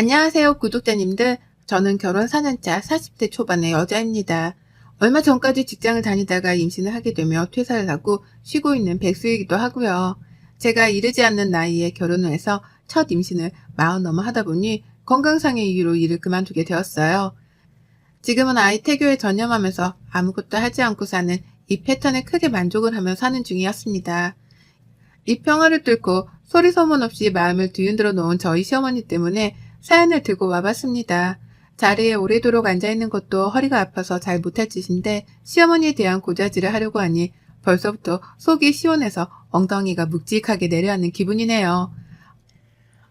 안녕하세요, 구독자님들. 저는 결혼 4년차 40대 초반의 여자입니다. 얼마 전까지 직장을 다니다가 임신을 하게 되며 퇴사를 하고 쉬고 있는 백수이기도 하고요. 제가 이르지 않는 나이에 결혼을 해서 첫 임신을 마흔 넘어 하다 보니 건강상의 이유로 일을 그만두게 되었어요. 지금은 아이 태교에 전념하면서 아무것도 하지 않고 사는 이 패턴에 크게 만족을 하며 사는 중이었습니다. 이 평화를 뚫고 소리 소문 없이 마음을 뒤흔들어 놓은 저희 시어머니 때문에 사연을 들고 와봤습니다. 자리에 오래도록 앉아있는 것도 허리가 아파서 잘 못할 짓인데 시어머니에 대한 고자질을 하려고 하니 벌써부터 속이 시원해서 엉덩이가 묵직하게 내려앉는 기분이네요.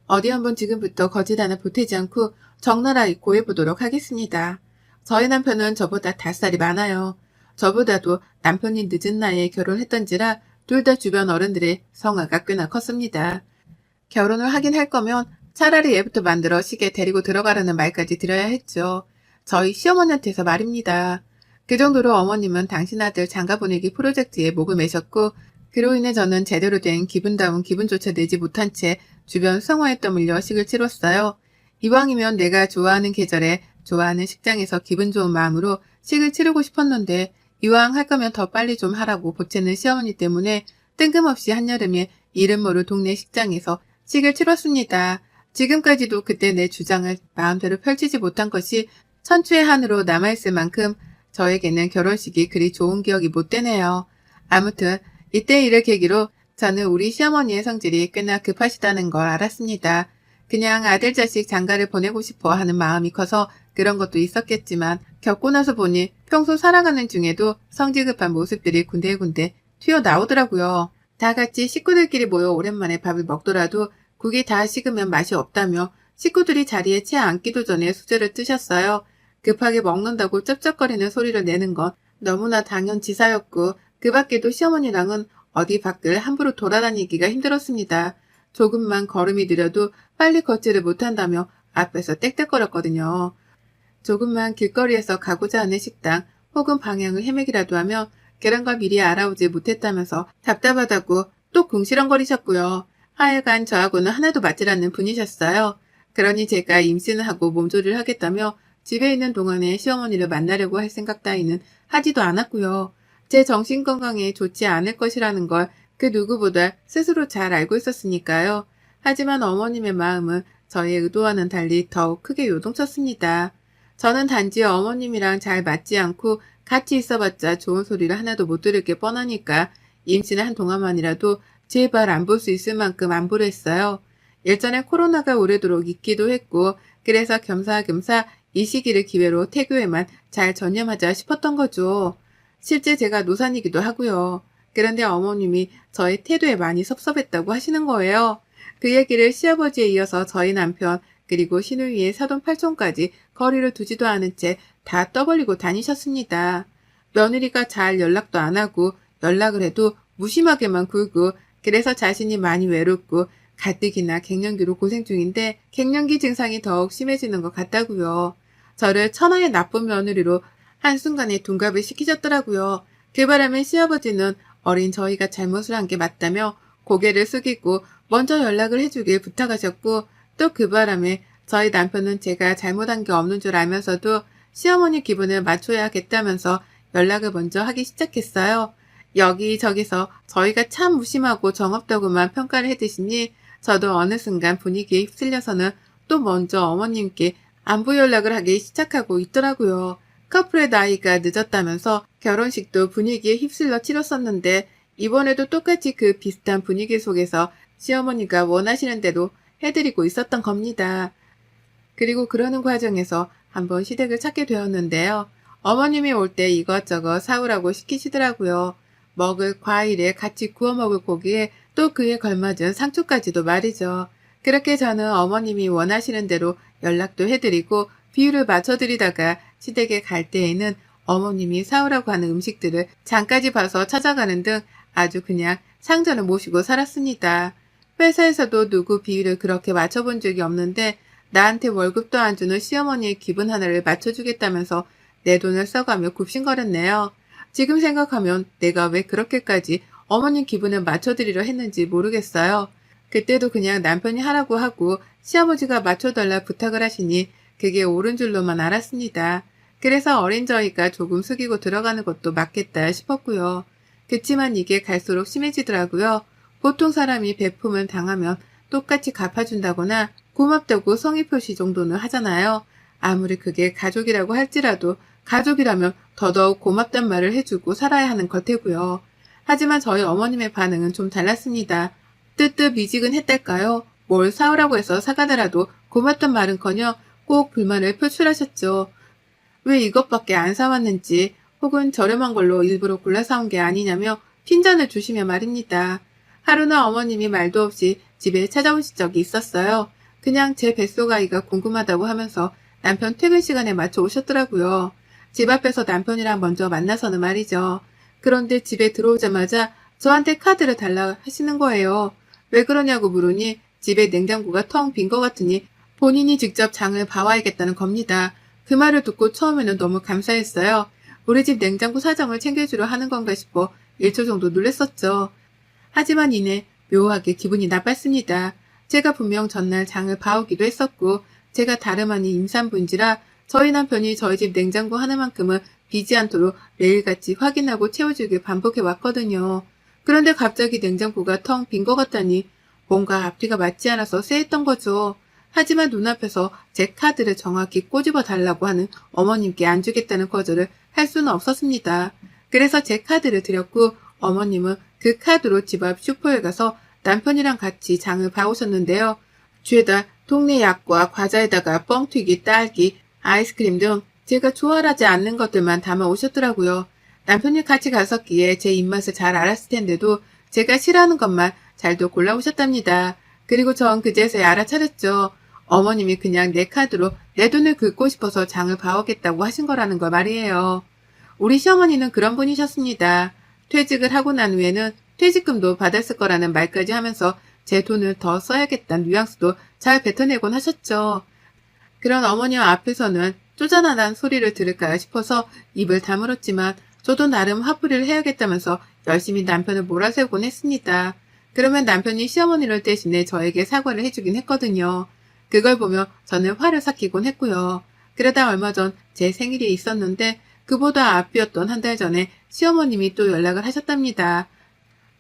어디 한번 지금부터 거짓 하나 보태지 않고 적나라히 고해보도록 하겠습니다. 저희 남편은 저보다 다살이 많아요. 저보다도 남편이 늦은 나이에 결혼했던지라 둘 다 주변 어른들의 성화가 꽤나 컸습니다. 결혼을 하긴 할 거면 차라리 얘부터 만들어 시계 데리고 들어가라는 말까지 드려야 했죠. 저희 시어머니한테서 말입니다. 그 정도로 어머님은 당신 아들 장가 보내기 프로젝트에 목을 매셨고 그로 인해 저는 제대로 된 기분다운 기분조차 내지 못한 채 주변 성화에 떠밀려 식을 치렀어요. 이왕이면 내가 좋아하는 계절에 좋아하는 식장에서 기분 좋은 마음으로 식을 치르고 싶었는데 이왕 할 거면 더 빨리 좀 하라고 보채는 시어머니 때문에 뜬금없이 한여름에 이름 모를 동네 식장에서 식을 치렀습니다. 지금까지도 그때 내 주장을 마음대로 펼치지 못한 것이 천추의 한으로 남아있을 만큼 저에게는 결혼식이 그리 좋은 기억이 못 되네요. 아무튼 이때 일을 계기로 저는 우리 시어머니의 성질이 꽤나 급하시다는 걸 알았습니다. 그냥 아들 자식 장가를 보내고 싶어 하는 마음이 커서 그런 것도 있었겠지만 겪고 나서 보니 평소 살아가는 중에도 성질 급한 모습들이 군데군데 튀어나오더라고요. 다 같이 식구들끼리 모여 오랜만에 밥을 먹더라도 국이 다 식으면 맛이 없다며 식구들이 자리에 채 앉기도 전에 수저를 뜨셨어요. 급하게 먹는다고 쩝쩝거리는 소리를 내는 건 너무나 당연지사였고 그 밖에도 시어머니랑은 어디 밖을 함부로 돌아다니기가 힘들었습니다. 조금만 걸음이 느려도 빨리 걷지를 못한다며 앞에서 떽떽거렸거든요. 조금만 길거리에서 가고자 하는 식당 혹은 방향을 헤매기라도 하며 계란과 미리 알아오지 못했다면서 답답하다고 또 궁시렁거리셨고요. 하여간 저하고는 하나도 맞질 않는 분이셨어요. 그러니 제가 임신을 하고 몸조리를 하겠다며 집에 있는 동안에 시어머니를 만나려고 할 생각 따위는 하지도 않았고요. 제 정신 건강에 좋지 않을 것이라는 걸 그 누구보다 스스로 잘 알고 있었으니까요. 하지만 어머님의 마음은 저의 의도와는 달리 더욱 크게 요동쳤습니다. 저는 단지 어머님이랑 잘 맞지 않고 같이 있어봤자 좋은 소리를 하나도 못 들을 게 뻔하니까 임신을 한 동안만이라도 제발 안 볼 수 있을 만큼 안보려 했어요. 일전에 코로나가 오래도록 있기도 했고 그래서 겸사겸사 이 시기를 기회로 태교에만 잘 전념하자 싶었던 거죠. 실제 제가 노산이기도 하고요. 그런데 어머님이 저의 태도에 많이 섭섭했다고 하시는 거예요. 그 얘기를 시아버지에 이어서 저희 남편 그리고 신우이의 사돈 팔촌까지 거리를 두지도 않은 채 다 떠벌리고 다니셨습니다. 며느리가 잘 연락도 안 하고 연락을 해도 무심하게만 굴고 그래서 자신이 많이 외롭고 가뜩이나 갱년기로 고생 중인데 갱년기 증상이 더욱 심해지는 것 같다고요. 저를 천하의 나쁜 며느리로 한순간에 둔갑을 시키셨더라고요. 그 바람에 시아버지는 어린 저희가 잘못을 한 게 맞다며 고개를 숙이고 먼저 연락을 해주길 부탁하셨고 또 그 바람에 저희 남편은 제가 잘못한 게 없는 줄 알면서도 시어머니 기분을 맞춰야겠다면서 연락을 먼저 하기 시작했어요. 여기저기서 저희가 참 무심하고 정없다고만 평가를 해드시니 저도 어느 순간 분위기에 휩쓸려서는 또 먼저 어머님께 안부 연락을 하기 시작하고 있더라고요. 커플의 나이가 늦었다면서 결혼식도 분위기에 휩쓸려 치렀었는데 이번에도 똑같이 그 비슷한 분위기 속에서 시어머니가 원하시는 대로 해드리고 있었던 겁니다. 그리고 그러는 과정에서 한번 시댁을 찾게 되었는데요. 어머님이 올 때 이것저것 사오라고 시키시더라고요. 먹을 과일에 같이 구워 먹을 고기에 또 그에 걸맞은 상추까지도 말이죠. 그렇게 저는 어머님이 원하시는 대로 연락도 해드리고 비율을 맞춰드리다가 시댁에 갈 때에는 어머님이 사오라고 하는 음식들을 장까지 봐서 찾아가는 등 아주 그냥 상전을 모시고 살았습니다. 회사에서도 누구 비율을 그렇게 맞춰본 적이 없는데 나한테 월급도 안 주는 시어머니의 기분 하나를 맞춰주겠다면서 내 돈을 써가며 굽신거렸네요. 지금 생각하면 내가 왜 그렇게까지 어머님 기분을 맞춰드리려 했는지 모르겠어요. 그때도 그냥 남편이 하라고 하고 시아버지가 맞춰달라 부탁을 하시니 그게 옳은 줄로만 알았습니다. 그래서 어린 저희가 조금 숙이고 들어가는 것도 맞겠다 싶었고요. 그치만 이게 갈수록 심해지더라고요. 보통 사람이 베품을 당하면 똑같이 갚아준다거나 고맙다고 성의 표시 정도는 하잖아요. 아무리 그게 가족이라고 할지라도 가족이라면 더더욱 고맙단 말을 해주고 살아야 하는 걸 테고요. 하지만 저희 어머님의 반응은 좀 달랐습니다. 뜨뜻 미지근했달까요? 뭘 사오라고 해서 사가더라도 고맙단 말은커녕 꼭 불만을 표출하셨죠. 왜 이것밖에 안 사왔는지 혹은 저렴한 걸로 일부러 골라 사온 게 아니냐며 핀잔을 주시며 말입니다. 하루나 어머님이 말도 없이 집에 찾아오신 적이 있었어요. 그냥 제 뱃속 아이가 궁금하다고 하면서 남편 퇴근 시간에 맞춰 오셨더라고요. 집 앞에서 남편이랑 먼저 만나서는 말이죠. 그런데 집에 들어오자마자 저한테 카드를 달라 하시는 거예요. 왜 그러냐고 물으니 집에 냉장고가 텅 빈 것 같으니 본인이 직접 장을 봐와야겠다는 겁니다. 그 말을 듣고 처음에는 너무 감사했어요. 우리 집 냉장고 사정을 챙겨주려 하는 건가 싶어 1초 정도 놀랬었죠. 하지만 이내 묘하게 기분이 나빴습니다. 제가 분명 전날 장을 봐오기도 했었고 제가 다름 아닌 임산부인지라 저희 남편이 저희 집 냉장고 하나만큼은 비지 않도록 매일같이 확인하고 채워주길 반복해 왔거든요. 그런데 갑자기 냉장고가 텅 빈 것 같다니 뭔가 앞뒤가 맞지 않아서 쎄했던 거죠. 하지만 눈앞에서 제 카드를 정확히 꼬집어 달라고 하는 어머님께 안 주겠다는 거절을 할 수는 없었습니다. 그래서 제 카드를 드렸고 어머님은 그 카드로 집 앞 슈퍼에 가서 남편이랑 같이 장을 봐오셨는데요. 죄다 동네 약과 과자에다가 뻥튀기, 딸기, 아이스크림 등 제가 좋아하지 않는 것들만 담아 오셨더라고요. 남편이 같이 갔었기에 제 입맛을 잘 알았을 텐데도 제가 싫어하는 것만 잘도 골라오셨답니다. 그리고 전 그제서야 알아차렸죠. 어머님이 그냥 내 카드로 내 돈을 긁고 싶어서 장을 봐오겠다고 하신 거라는 거 말이에요. 우리 시어머니는 그런 분이셨습니다. 퇴직을 하고 난 후에는 퇴직금도 받았을 거라는 말까지 하면서 제 돈을 더 써야겠다는 뉘앙스도 잘 뱉어내곤 하셨죠. 그런 어머니 앞에서는 쪼잔하단 소리를 들을까 싶어서 입을 다물었지만 저도 나름 화풀이를 해야겠다면서 열심히 남편을 몰아세우곤 했습니다. 그러면 남편이 시어머니를 대신해 저에게 사과를 해주긴 했거든요. 그걸 보며 저는 화를 삭히곤 했고요. 그러다 얼마 전 제 생일이 있었는데 그보다 앞이었던 한 달 전에 시어머님이 또 연락을 하셨답니다.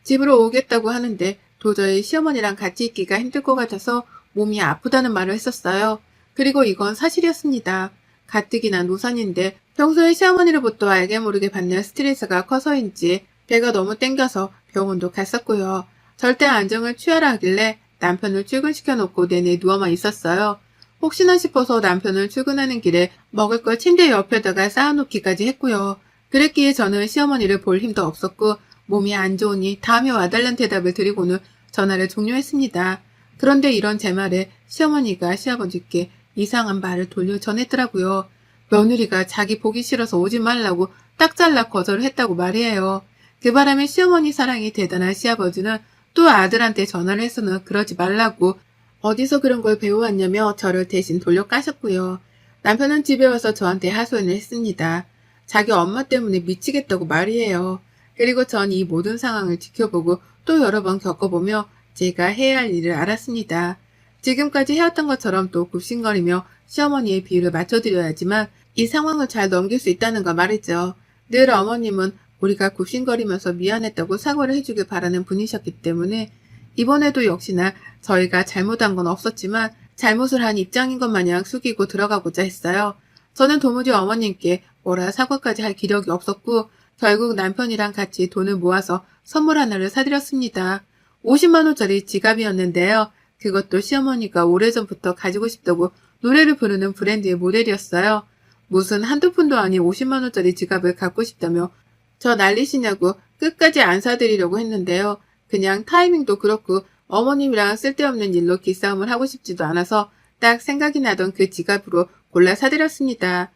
집으로 오겠다고 하는데 도저히 시어머니랑 같이 있기가 힘들 것 같아서 몸이 아프다는 말을 했었어요. 그리고 이건 사실이었습니다. 가뜩이나 노산인데 평소에 시어머니로부터 알게 모르게 받는 스트레스가 커서인지 배가 너무 땡겨서 병원도 갔었고요. 절대 안정을 취하라 하길래 남편을 출근시켜 놓고 내내 누워만 있었어요. 혹시나 싶어서 남편을 출근하는 길에 먹을 걸 침대 옆에다가 쌓아놓기까지 했고요. 그랬기에 저는 시어머니를 볼 힘도 없었고 몸이 안 좋으니 다음에 와달란 대답을 드리고는 전화를 종료했습니다. 그런데 이런 제 말에 시어머니가 시아버지께 이상한 말을 돌려 전했더라고요. 며느리가 자기 보기 싫어서 오지 말라고 딱 잘라 거절을 했다고 말이에요. 그 바람에 시어머니 사랑이 대단한 시아버지는 또 아들한테 전화를 해서는 그러지 말라고 어디서 그런 걸 배워왔냐며 저를 대신 돌려 까셨고요. 남편은 집에 와서 저한테 하소연을 했습니다. 자기 엄마 때문에 미치겠다고 말이에요. 그리고 전 이 모든 상황을 지켜보고 또 여러 번 겪어보며 제가 해야 할 일을 알았습니다. 지금까지 해왔던 것처럼 또 굽신거리며 시어머니의 비율을 맞춰드려야지만 이 상황을 잘 넘길 수 있다는 거 말이죠. 늘 어머님은 우리가 굽신거리면서 미안했다고 사과를 해주길 바라는 분이셨기 때문에 이번에도 역시나 저희가 잘못한 건 없었지만 잘못을 한 입장인 것 마냥 숙이고 들어가고자 했어요. 저는 도무지 어머님께 뭐라 사과까지 할 기력이 없었고 결국 남편이랑 같이 돈을 모아서 선물 하나를 사드렸습니다. 50만원짜리 지갑이었는데요. 그것도 시어머니가 오래전부터 가지고 싶다고 노래를 부르는 브랜드의 모델이었어요. 무슨 한두 푼도 아닌 50만원짜리 지갑을 갖고 싶다며 저 난리시냐고 끝까지 안 사드리려고 했는데요. 그냥 타이밍도 그렇고 어머님이랑 쓸데없는 일로 기싸움을 하고 싶지도 않아서 딱 생각이 나던 그 지갑으로 골라 사드렸습니다.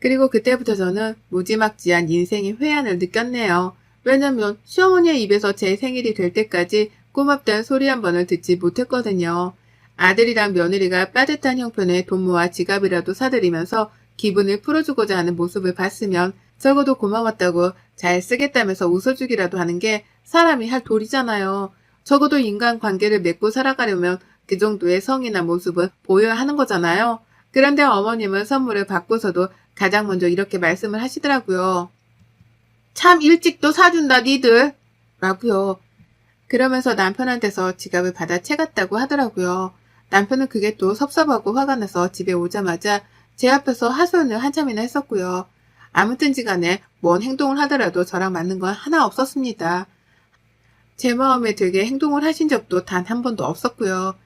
그리고 그때부터 저는 무지막지한 인생의 회한을 느꼈네요. 왜냐면 시어머니의 입에서 제 생일이 될 때까지 고맙다는 소리 한 번을 듣지 못했거든요. 아들이랑 며느리가 빠듯한 형편에 돈 모아 지갑이라도 사드리면서 기분을 풀어주고자 하는 모습을 봤으면 적어도 고마웠다고 잘 쓰겠다면서 웃어주기라도 하는 게 사람이 할 도리잖아요. 적어도 인간 관계를 맺고 살아가려면 그 정도의 성이나 모습은 보여야 하는 거잖아요. 그런데 어머님은 선물을 받고서도 가장 먼저 이렇게 말씀을 하시더라고요. 참 일찍도 사준다 니들 라고요. 그러면서 남편한테서 지갑을 받아 채갔다고 하더라고요. 남편은 그게 또 섭섭하고 화가 나서 집에 오자마자 제 앞에서 하소연을 한참이나 했었고요. 아무튼지 간에 뭔 행동을 하더라도 저랑 맞는 건 하나 없었습니다. 제 마음에 들게 행동을 하신 적도 단 한 번도 없었고요.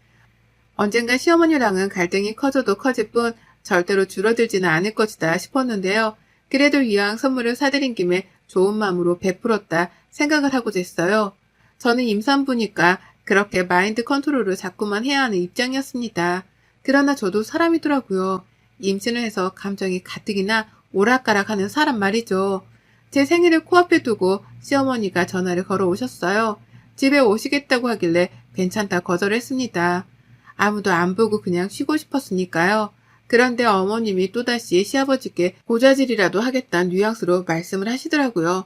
언젠가 시어머니랑은 갈등이 커져도 커질 뿐 절대로 줄어들지는 않을 것이다 싶었는데요. 그래도 이왕 선물을 사드린 김에 좋은 마음으로 베풀었다 생각을 하고 됐어요. 저는 임산부니까 그렇게 마인드 컨트롤을 자꾸만 해야 하는 입장이었습니다. 그러나 저도 사람이더라고요. 임신을 해서 감정이 가뜩이나 오락가락하는 사람 말이죠. 제 생일을 코앞에 두고 시어머니가 전화를 걸어 오셨어요. 집에 오시겠다고 하길래 괜찮다 거절했습니다. 아무도 안 보고 그냥 쉬고 싶었으니까요. 그런데 어머님이 또다시 시아버지께 고자질이라도 하겠다는 뉘앙스로 말씀을 하시더라고요.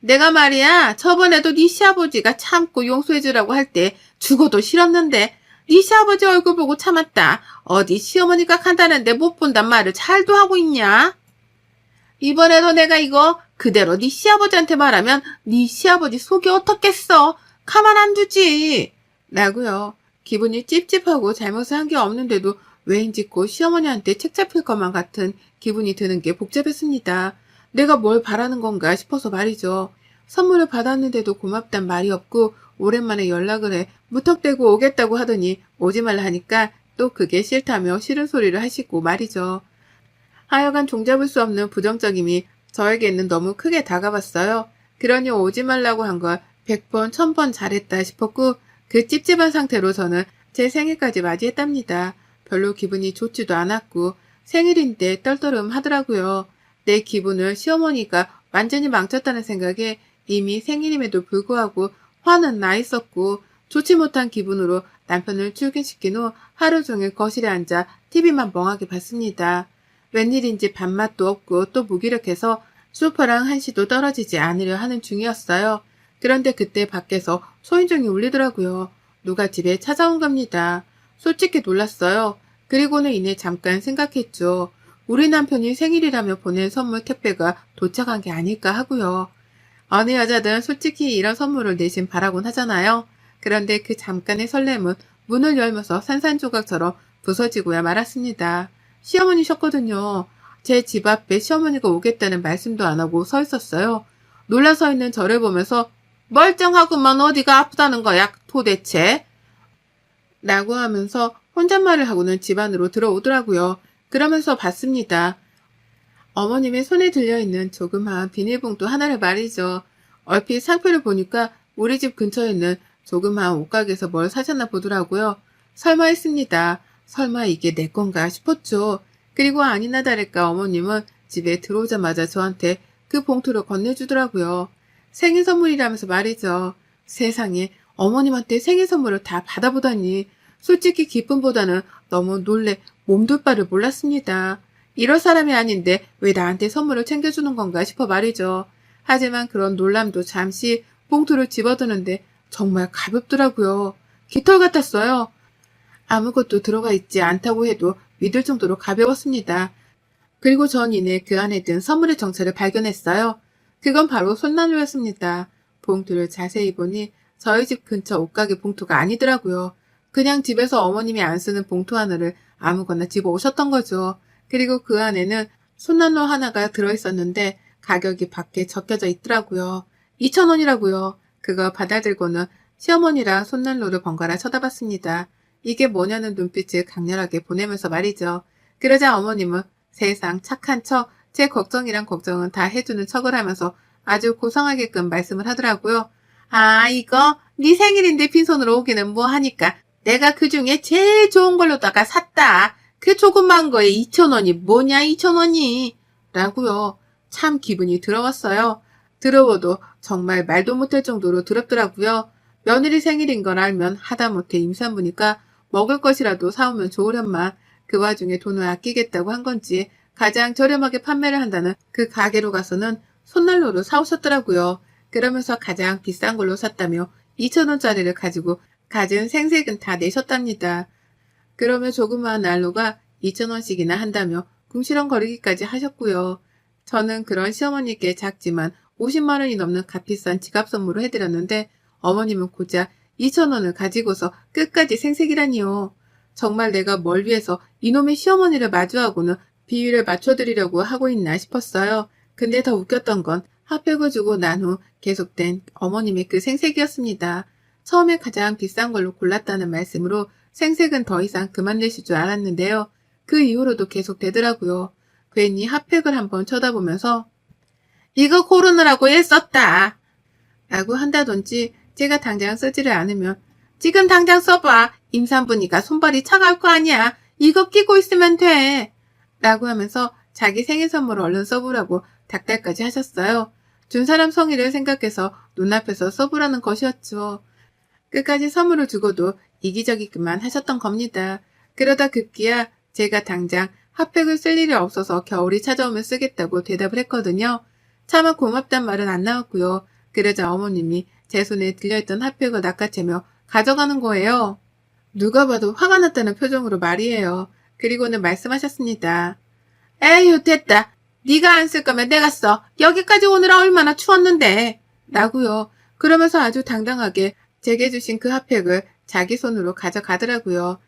내가 말이야 저번에도 네 시아버지가 참고 용서해주라고 할 때 죽어도 싫었는데 네 시아버지 얼굴 보고 참았다. 어디 시어머니가 간다는데 못 본단 말을 잘도 하고 있냐? 이번에도 내가 이거 그대로 네 시아버지한테 말하면 네 시아버지 속이 어떻겠어? 가만 안 두지. 라고요. 기분이 찝찝하고 잘못을 한 게 없는데도 왠지 곧 시어머니한테 책 잡힐 것만 같은 기분이 드는 게 복잡했습니다. 내가 뭘 바라는 건가 싶어서 말이죠. 선물을 받았는데도 고맙단 말이 없고 오랜만에 연락을 해 무턱대고 오겠다고 하더니 오지 말라 하니까 또 그게 싫다며 싫은 소리를 하시고 말이죠. 하여간 종잡을 수 없는 부정적임이 저에게는 너무 크게 다가왔어요. 그러니 오지 말라고 한 걸 100번, 1000번 잘했다 싶었고 그 찝찝한 상태로 저는 제 생일까지 맞이했답니다. 별로 기분이 좋지도 않았고 생일인데 떨떠름 하더라고요. 내 기분을 시어머니가 완전히 망쳤다는 생각에 이미 생일임에도 불구하고 화는 나 있었고 좋지 못한 기분으로 남편을 출근시킨 후 하루 종일 거실에 앉아 TV만 멍하게 봤습니다. 웬일인지 밥맛도 없고 또 무기력해서 소파랑 한시도 떨어지지 않으려 하는 중이었어요. 그런데 그때 밖에서 소인종이 울리더라고요. 누가 집에 찾아온 겁니다. 솔직히 놀랐어요. 그리고는 이내 잠깐 생각했죠. 우리 남편이 생일이라며 보낸 선물 택배가 도착한 게 아닐까 하고요. 어느 여자든 솔직히 이런 선물을 내심 바라곤 하잖아요. 그런데 그 잠깐의 설렘은 문을 열면서 산산조각처럼 부서지고야 말았습니다. 시어머니셨거든요. 제 집 앞에 시어머니가 오겠다는 말씀도 안 하고 서 있었어요. 놀라 서 있는 저를 보면서 멀쩡하구만 어디가 아프다는 거야 도대체? 라고 하면서 혼잣말을 하고는 집 안으로 들어오더라고요. 그러면서 봤습니다. 어머님의 손에 들려있는 조그마한 비닐봉투 하나를 말이죠. 얼핏 상표를 보니까 우리 집 근처에 있는 조그마한 옷가게에서 뭘 사셨나 보더라고요. 설마 했습니다. 설마 이게 내 건가 싶었죠. 그리고 아니나 다를까 어머님은 집에 들어오자마자 저한테 그 봉투를 건네주더라고요. 생일 선물이라면서 말이죠. 세상에 어머님한테 생일 선물을 다 받아보다니 솔직히 기쁨보다는 너무 놀래 몸둘 바를 몰랐습니다. 이럴 사람이 아닌데 왜 나한테 선물을 챙겨주는 건가 싶어 말이죠. 하지만 그런 놀람도 잠시 봉투를 집어드는데 정말 가볍더라고요. 깃털 같았어요. 아무것도 들어가 있지 않다고 해도 믿을 정도로 가벼웠습니다. 그리고 전 이내 그 안에 든 선물의 정체를 발견했어요. 그건 바로 손나루였습니다. 봉투를 자세히 보니 저희 집 근처 옷가게 봉투가 아니더라고요. 그냥 집에서 어머님이 안 쓰는 봉투 하나를 아무거나 집어 오셨던 거죠. 그리고 그 안에는 손난로 하나가 들어있었는데 가격이 밖에 적혀져 있더라고요. 2,000원이라고요. 그거 받아들고는 시어머니랑 손난로를 번갈아 쳐다봤습니다. 이게 뭐냐는 눈빛을 강렬하게 보내면서 말이죠. 그러자 어머님은 세상 착한 척, 제 걱정이란 걱정은 다 해주는 척을 하면서 아주 고상하게끔 말씀을 하더라고요. 아, 이거 네 생일인데 빈손으로 오기는 뭐 하니까 내가 그 중에 제일 좋은 걸로다가 샀다. 그 조그만 거에 2,000원이 뭐냐 2,000원이 라고요. 참 기분이 들어왔어요. 들어보도 정말 말도 못할 정도로 더럽더라고요. 며느리 생일인 걸 알면 하다못해 임산부니까 먹을 것이라도 사오면 좋으련만 그 와중에 돈을 아끼겠다고 한 건지 가장 저렴하게 판매를 한다는 그 가게로 가서는 손난로를 사오셨더라고요. 그러면서 가장 비싼 걸로 샀다며 2천원짜리를 가지고 가진 생색은 다 내셨답니다. 그러면 조그마한 난로가 2천원씩이나 한다며 궁시렁거리기까지 하셨고요. 저는 그런 시어머니께 작지만 50만 원이 넘는 값비싼 지갑 선물을 해드렸는데 어머님은 고작 2천 원을 가지고서 끝까지 생색이라니요. 정말 내가 뭘 위해서 이놈의 시어머니를 마주하고는 비위를 맞춰드리려고 하고 있나 싶었어요. 근데 더 웃겼던 건 핫팩을 주고 난 후 계속된 어머님의 그 생색이었습니다. 처음에 가장 비싼 걸로 골랐다는 말씀으로 생색은 더 이상 그만 내실 줄 알았는데요. 그 이후로도 계속 되더라고요. 괜히 핫팩을 한번 쳐다보면서 이거 고르느라고 애썼다. 라고 한다든지 제가 당장 쓰지를 않으면 지금 당장 써봐. 임산부니까 손발이 차가울 거 아니야. 이거 끼고 있으면 돼. 라고 하면서 자기 생일 선물을 얼른 써보라고 닥달까지 하셨어요. 준 사람 성의를 생각해서 눈앞에서 써보라는 것이었죠. 끝까지 선물을 주고도 이기적이기만 하셨던 겁니다. 그러다 급기야 제가 당장 핫팩을 쓸 일이 없어서 겨울이 찾아오면 쓰겠다고 대답을 했거든요. 차마 고맙단 말은 안 나왔고요. 그러자 어머님이 제 손에 들려있던 핫팩을 낚아채며 가져가는 거예요. 누가 봐도 화가 났다는 표정으로 말이에요. 그리고는 말씀하셨습니다. 에휴 됐다. 네가 안 쓸 거면 내가 써. 여기까지 오느라 얼마나 추웠는데. 라고요. 그러면서 아주 당당하게 제게 주신 그 핫팩을 자기 손으로 가져가더라고요.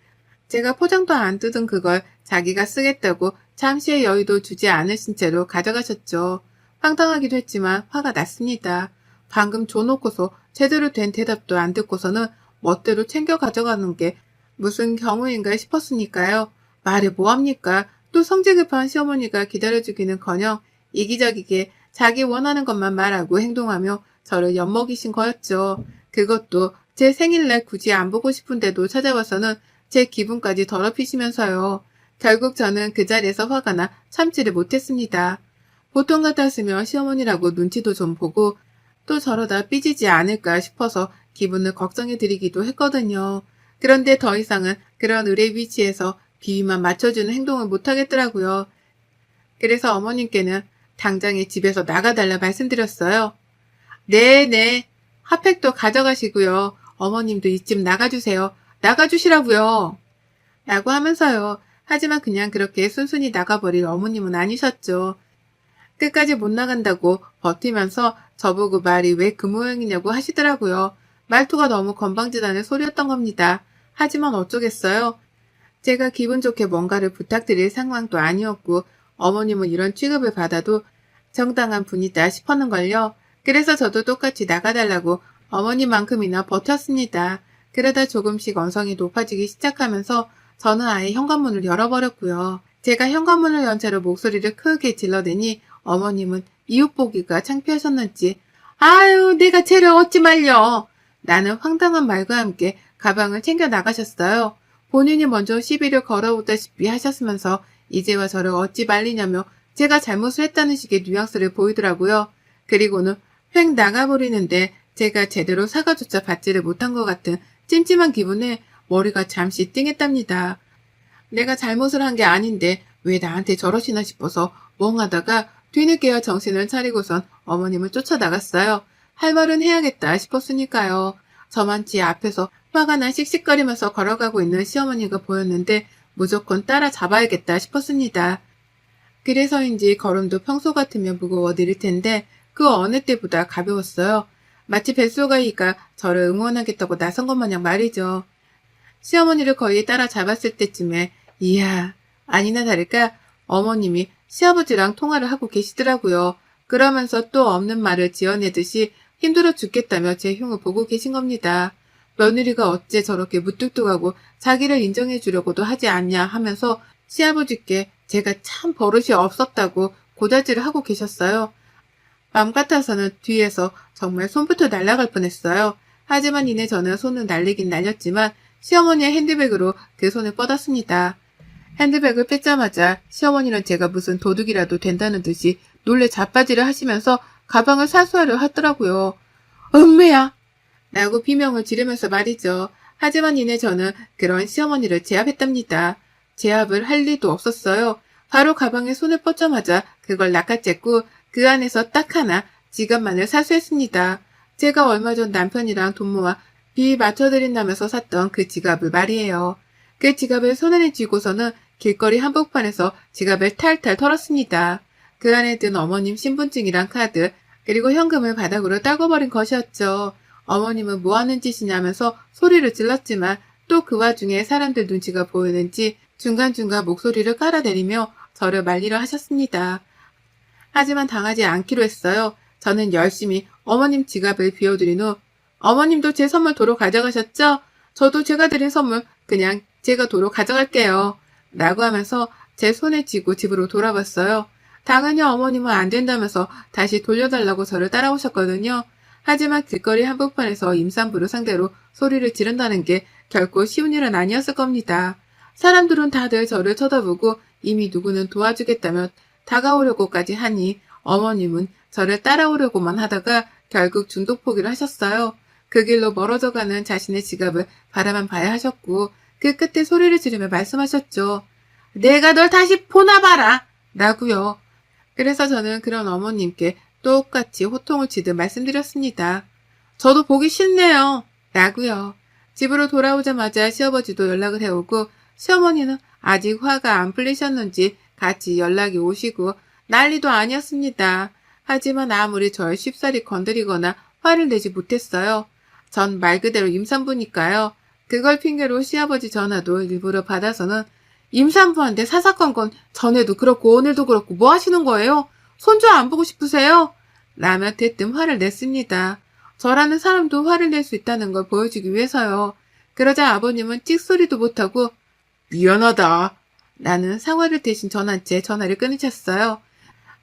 제가 포장도 안 뜯은 그걸 자기가 쓰겠다고 잠시의 여유도 주지 않으신 채로 가져가셨죠. 황당하기도 했지만 화가 났습니다. 방금 줘놓고서 제대로 된 대답도 안 듣고서는 멋대로 챙겨 가져가는 게 무슨 경우인가 싶었으니까요. 말해 뭐합니까? 또 성질 급한 시어머니가 기다려주기는커녕 이기적이게 자기 원하는 것만 말하고 행동하며 저를 엿먹이신 거였죠. 그것도 제 생일날 굳이 안 보고 싶은데도 찾아와서는 제 기분까지 더럽히시면서요. 결국 저는 그 자리에서 화가 나 참지를 못했습니다. 보통 같았으면 시어머니라고 눈치도 좀 보고 또 저러다 삐지지 않을까 싶어서 기분을 걱정해 드리기도 했거든요. 그런데 더 이상은 그런 의뢰 위치에서 비위만 맞춰주는 행동을 못하겠더라고요. 그래서 어머님께는 당장에 집에서 나가달라 말씀드렸어요. 네네. 핫팩도 가져가시고요. 어머님도 이집 나가주세요. 나가주시라고요. 라고 하면서요. 하지만 그냥 그렇게 순순히 나가버릴 어머님은 아니셨죠. 끝까지 못 나간다고 버티면서 저보고 말이 왜 그 모양이냐고 하시더라고요. 말투가 너무 건방지다는 소리였던 겁니다. 하지만 어쩌겠어요. 제가 기분 좋게 뭔가를 부탁드릴 상황도 아니었고 어머님은 이런 취급을 받아도 정당한 분이다 싶었는걸요. 그래서 저도 똑같이 나가달라고 어머니만큼이나 버텼습니다. 그러다 조금씩 언성이 높아지기 시작하면서 저는 아예 현관문을 열어버렸고요. 제가 현관문을 연 채로 목소리를 크게 질러대니 어머님은 이웃 보기가 창피하셨는지 아유 내가 쟤를 어찌 말려 나는 황당한 말과 함께 가방을 챙겨 나가셨어요. 본인이 먼저 시비를 걸어오다시피 하셨으면서 이제와 저를 어찌 말리냐며 제가 잘못을 했다는 식의 뉘앙스를 보이더라고요. 그리고는 획 나가버리는데 제가 제대로 사과조차 받지를 못한 것 같은 찜찜한 기분에 머리가 잠시 띵했답니다. 내가 잘못을 한 게 아닌데 왜 나한테 저러시나 싶어서 멍하다가 뒤늦게야 정신을 차리고선 어머님을 쫓아나갔어요. 할 말은 해야겠다 싶었으니까요. 저만치 앞에서 화가 나 씩씩거리면서 걸어가고 있는 시어머니가 보였는데 무조건 따라잡아야겠다 싶었습니다. 그래서인지 걸음도 평소 같으면 무거워 느릴 텐데 그 어느 때보다 가벼웠어요. 마치 뱃속아이가 저를 응원하겠다고 나선 것 마냥 말이죠. 시어머니를 거의 따라잡았을 때쯤에 이야 아니나 다를까 어머님이 시아버지랑 통화를 하고 계시더라고요. 그러면서 또 없는 말을 지어내듯이 힘들어 죽겠다며 제 흉을 보고 계신 겁니다. 며느리가 어째 저렇게 무뚝뚝하고 자기를 인정해 주려고도 하지 않냐 하면서 시아버지께 제가 참 버릇이 없었다고 고자질을 하고 계셨어요. 마음 같아서는 뒤에서 정말 손부터 날아갈 뻔했어요. 하지만 이내 저는 손을 날리긴 날렸지만 시어머니의 핸드백으로 그 손을 뻗었습니다. 핸드백을 뺐자마자 시어머니는 제가 무슨 도둑이라도 된다는 듯이 놀래 자빠지를 하시면서 가방을 사수하려 하더라고요. 음매야! 라고 비명을 지르면서 말이죠. 하지만 이내 저는 그런 시어머니를 제압했답니다. 제압을 할 리도 없었어요. 바로 가방에 손을 뻗자마자 그걸 낚아챘고 그 안에서 딱 하나 지갑만을 사수했습니다. 제가 얼마 전 남편이랑 돈 모아 비 맞춰드린다면서 샀던 그 지갑을 말이에요. 그 지갑을 손안에 쥐고서는 길거리 한복판에서 지갑을 탈탈 털었습니다. 그 안에 든 어머님 신분증이랑 카드, 그리고 현금을 바닥으로 따궈버린 것이었죠. 어머님은 뭐 하는 짓이냐면서 소리를 질렀지만 또 그 와중에 사람들 눈치가 보이는지 중간중간 목소리를 깔아내리며 저를 말리려 하셨습니다. 하지만 당하지 않기로 했어요. 저는 열심히 어머님 지갑을 비워드린 후 어머님도 제 선물 도로 가져가셨죠? 저도 제가 드린 선물 그냥 제가 도로 가져갈게요. 라고 하면서 제 손에 쥐고 집으로 돌아왔어요. 당연히 어머님은 안 된다면서 다시 돌려달라고 저를 따라오셨거든요. 하지만 길거리 한복판에서 임산부를 상대로 소리를 지른다는 게 결코 쉬운 일은 아니었을 겁니다. 사람들은 다들 저를 쳐다보고 이미 누구는 도와주겠다며 다가오려고까지 하니 어머님은 저를 따라오려고만 하다가 결국 중독 포기를 하셨어요. 그 길로 멀어져가는 자신의 지갑을 바라만 봐야 하셨고 그 끝에 소리를 지르며 말씀하셨죠. 내가 널 다시 보나 봐라! 라고요. 그래서 저는 그런 어머님께 똑같이 호통을 치듯 말씀드렸습니다. 저도 보기 싫네요. 라고요. 집으로 돌아오자마자 시아버지도 연락을 해오고 시어머니는 아직 화가 안 풀리셨는지 같이 연락이 오시고 난리도 아니었습니다. 하지만 아무리 절 쉽사리 건드리거나 화를 내지 못했어요. 전 말 그대로 임산부니까요. 그걸 핑계로 시아버지 전화도 일부러 받아서는 임산부한테 사사건 건 전에도 그렇고 오늘도 그렇고 뭐 하시는 거예요? 손주 안 보고 싶으세요? 라며 대뜸 화를 냈습니다. 저라는 사람도 화를 낼 수 있다는 걸 보여주기 위해서요. 그러자 아버님은 찍소리도 못하고 미안하다. 라는 상화를 대신 전한 채 전화를 끊으셨어요.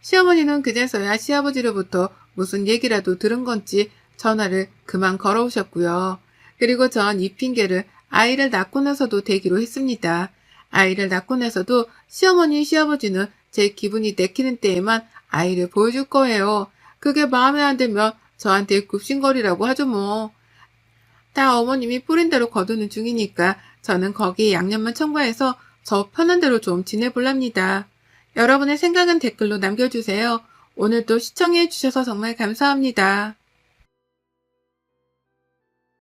시어머니는 그제서야 시아버지로부터 무슨 얘기라도 들은 건지 전화를 그만 걸어오셨고요. 그리고 전 이 핑계를 아이를 낳고 나서도 대기로 했습니다. 아이를 낳고 나서도 시어머니, 시아버지는 제 기분이 내키는 때에만 아이를 보여줄 거예요. 그게 마음에 안 들면 저한테 굽신거리라고 하죠 뭐. 다 어머님이 뿌린 대로 거두는 중이니까 저는 거기에 양념만 첨가해서 저 편한 대로 좀 지내볼랍니다. 여러분의 생각은 댓글로 남겨주세요. 오늘도 시청해 주셔서 정말 감사합니다.